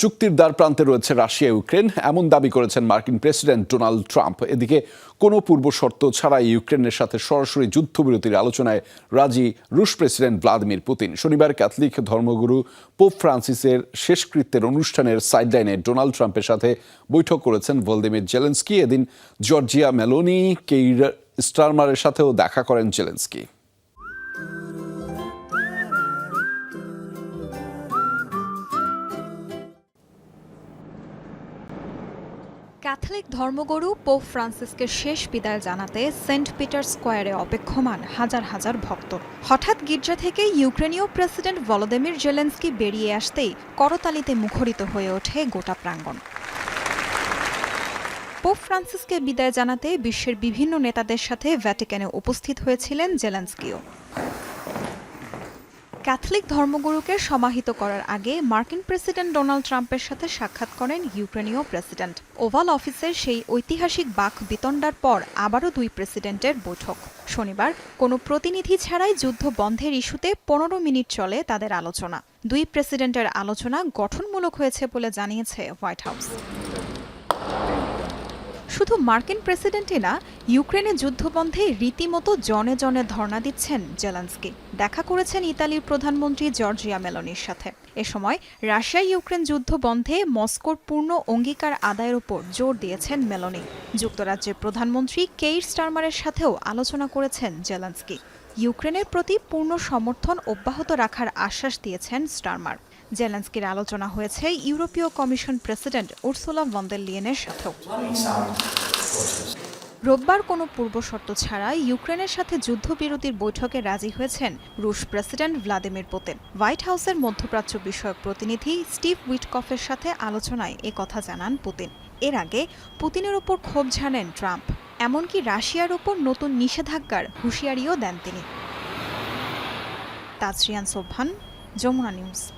চুক্তির দ্বার প্রান্তে রয়েছে রাশিয়া, ইউক্রেন। এমন দাবি করেছেন মার্কিন প্রেসিডেন্ট ডোনাল্ড ট্রাম্প। এদিকে কোনো পূর্ব শর্ত ছাড়াই ইউক্রেনের সাথে সরাসরি যুদ্ধবিরতির আলোচনায় রাজি রুশ প্রেসিডেন্ট ভ্লাদিমির পুতিন। শনিবার ক্যাথলিক ধর্মগুরু পোপ ফ্রান্সিসের শেষকৃত্যের অনুষ্ঠানের সাইডলাইনে ডোনাল্ড ট্রাম্পের সাথে বৈঠক করেছেন ভলদিমির জেলেন্সকি। এদিন জর্জিয়া মেলোনি, কেইর স্টারমারের সাথেও দেখা করেন জেলেন্সকি। ক্যাথলিক ধর্মগুরু পোপ ফ্রান্সিসকে শেষ বিদায় জানাতে সেন্ট পিটার স্কোয়ারে অপেক্ষমান হাজার হাজার ভক্ত। হঠাৎ গির্জা থেকে ইউক্রেনীয় প্রেসিডেন্ট ভলোদিমির জেলেন্সকি বেরিয়ে আসতেই করতালিতে মুখরিত হয়ে ওঠে গোটা প্রাঙ্গণ। পোপ ফ্রান্সিসকে বিদায় জানাতে বিশ্বের বিভিন্ন নেতাদের সাথে ভ্যাটিকানে উপস্থিত হয়েছিলেন জেলেন্সকিও। ক্যাথলিক ধর্মগুরুকে সমাহিত করার আগে মার্কিন প্রেসিডেন্ট ডোনাল্ড ট্রাম্পের সাথে সাক্ষাৎ করেন ইউক্রেনীয় প্রেসিডেন্ট। ওভাল অফিসের সেই ঐতিহাসিক বাক বিতণ্ডার পর আবারও দুই প্রেসিডেন্টের বৈঠক। শনিবার, কোনো প্রতিনিধি ছাড়াই যুদ্ধ বন্ধের ইস্যুতে পনেরো মিনিট চলে তাদের আলোচনা। দুই প্রেসিডেন্টের আলোচনা গঠনমূলক হয়েছে বলে জানিয়েছে হোয়াইট হাউস। শুধু মার্কিন প্রেসিডেন্টই না, ইউক্রেনে যুদ্ধবন্ধে রীতিমতো জনে জনে ধর্ণা দিচ্ছেন জেলান্সকি। দেখা করেছেন ইতালির প্রধানমন্ত্রী জর্জিয়া মেলনির সাথে। এ সময় রাশিয়া ইউক্রেন যুদ্ধ বন্ধে মস্কোর পূর্ণ অঙ্গীকার আদায়ের উপর জোর দিয়েছেন মেলনি। যুক্তরাজ্যের প্রধানমন্ত্রী কেইর স্টারমারের সাথেও আলোচনা করেছেন জেলান্সকি। ইউক্রেনের প্রতি পূর্ণ সমর্থন অব্যাহত রাখার আশ্বাস দিয়েছেন স্টারমার। জেলেন্সকির আলোচনা হয়েছে ইউরোপীয় commission president Ursula von der লিয়েনের সাথেও। রোববার কোনো পূর্বশর্ত ছাড়া ইউক্রেনের সাথে যুদ্ধবিরতির বৈঠকে রাজি হয়েছেন রুশ প্রেসিডেন্ট ভ্লাদিমির পুতিন। হোয়াইট হাউসের মধ্যপ্রাচ্য বিষয়ক প্রতিনিধি স্টিভ উইটকফের সাথে আলোচনায় কথা জানান পুতিন। এর আগে পুতিনের ওপর ক্ষোভ ঝাড়েন ট্রাম্প। এমনকি রাশিয়ার ওপর নতুন নিষেধাজ্ঞার হুঁশিয়ারিও দেন তিনি। তাজরিয়ান সোভান যমুনা নিউজ।